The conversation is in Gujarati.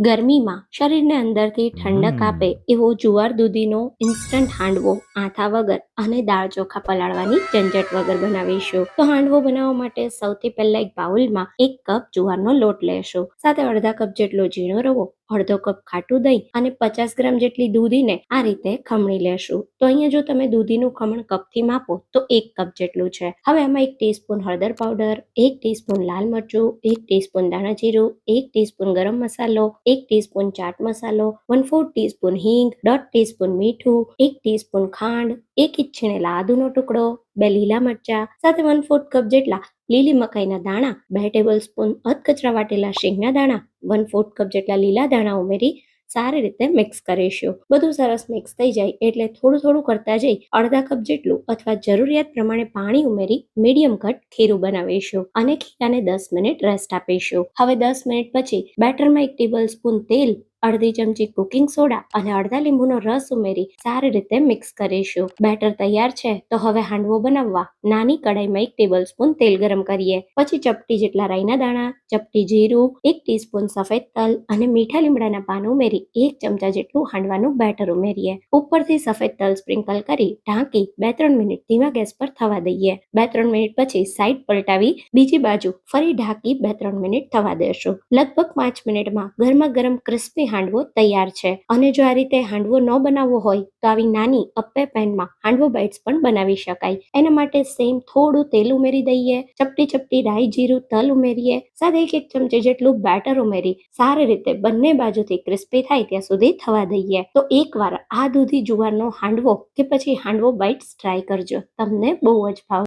ગરમીમાં શરીરને અંદરથી ઠંડક આપે એવો જુવાર દૂધીનો ઇન્સ્ટન્ટ હાંડવો આથા વગર અને દાળ ચોખા પલાળવાની ઝંઝટ વગર બનાવીશું. તો હાંડવો બનાવવા માટે સૌથી પહેલા એક બાઉલમાં એક કપ જુવારનો લોટ લેશું. સાથે અડધા કપ જેટલો ઝીણો રવો. અડધો કપ ખાટું દહીં અને પચાસ ગ્રામ જેટલી દૂધીને આ રીતે ખમણી લેશું. તો અહીંયા જો તમે દૂધીનું ખમણ કપથી માપો, તો એક કપ જેટલું છે. હવે એમાં એક ટીસ્પૂન હળદર પાવડર, એક ટીસ્પૂન લાલ મરચું, એક ટીસ્પૂન દાણા જીરું, એક ટીસ્પૂન ગરમ મસાલો, એક ટીસ્પૂન ચાટ મસાલો વન ફોર ટીસ્પૂન હિંગ, દોઢ ટીસ્પૂન મીઠું, એક ટીસ્પૂન ખાંડ, એક ઇચ્છીને આદુનો ટુકડો બે લીલા મરચા, સાથે વન ફોર્થ કપ જેટલા લીલી મકાઈના દાણા, બે ટેબલ સ્પૂન અધકચરા વાટેલા શેંગના દાણા વન ફોર્થ કપ જેટલા લીલા દાણા ઉમેરી સારી રીતે મિક્સ કરીશું. બધું સરસ મિક્સ થઈ જાય એટલે થોડું થોડું કરતા જઈ અડધા કપ જેટલું અથવા જરૂરિયાત પ્રમાણે પાણી ઉમેરી મીડિયમ કટ ખીરું બનાવીશું અને ખીરાને દસ મિનિટ રેસ્ટ આપીશું. હવે દસ મિનિટ પછી બેટરમાં એક ટેબલ સ્પૂન તેલ અડધી ચમચી કુકિંગ સોડા અને અડધા લીંબુનો રસ ઉમેરી સારી રીતે મિક્સ કરીશું. બેટર તૈયાર છે, તો હવે હાંડવો બનાવવા નાની કડાઈમાં એક ટેબલ સ્પૂન તેલ ગરમ કરીએ. પછી ચપટી જેટલા રાઈના દાણા, ચપટી જીરું, એક ટીસ્પૂન સફેદ તલ અને મીઠા લીમડાના પાન ઉમેરી એક ચમચા જેટલું હાંડવાનું બેટર ઉમેરીએ. ઉપરથી સફેદ તલ સ્પ્રિંકલ કરી ઢાંકી બે ત્રણ મિનિટ ધીમા ગેસ પર થવા દઈએ. બે ત્રણ મિનિટ પછી સાઈડ પલટાવી બીજી બાજુ ફરી ઢાંકી બે ત્રણ મિનિટ થવા દેશું. લગભગ પાંચ મિનિટમાં ગરમા ગરમ ક્રિસ્પી હાંડવો તૈયાર છે. અને જો આ રીતે હાંડવો ન બનાવવો હોય, તો આવી નાની અપ્પે પેનમાં હાંડવો બાઇટ્સ પણ બનાવી શકાય. એના માટે સેમ થોડું તેલ ઉમેરી દઈએ, ચપટી ચપટી રાઈ જીરું તલ ઉમેરીએ સાથે એક એક ચમચી જેટલું બેટર ઉમેરી, સારી રીતે બંને બાજુથી ક્રિસ્પી થાય ત્યાં સુધી થવા દઈએ. તો એકવાર આ દૂધી જુવારનો હાંડવો કે પછી હાંડવો બાઇટ્સ ટ્રાય કરજો. તમને બહુ જ ભાવ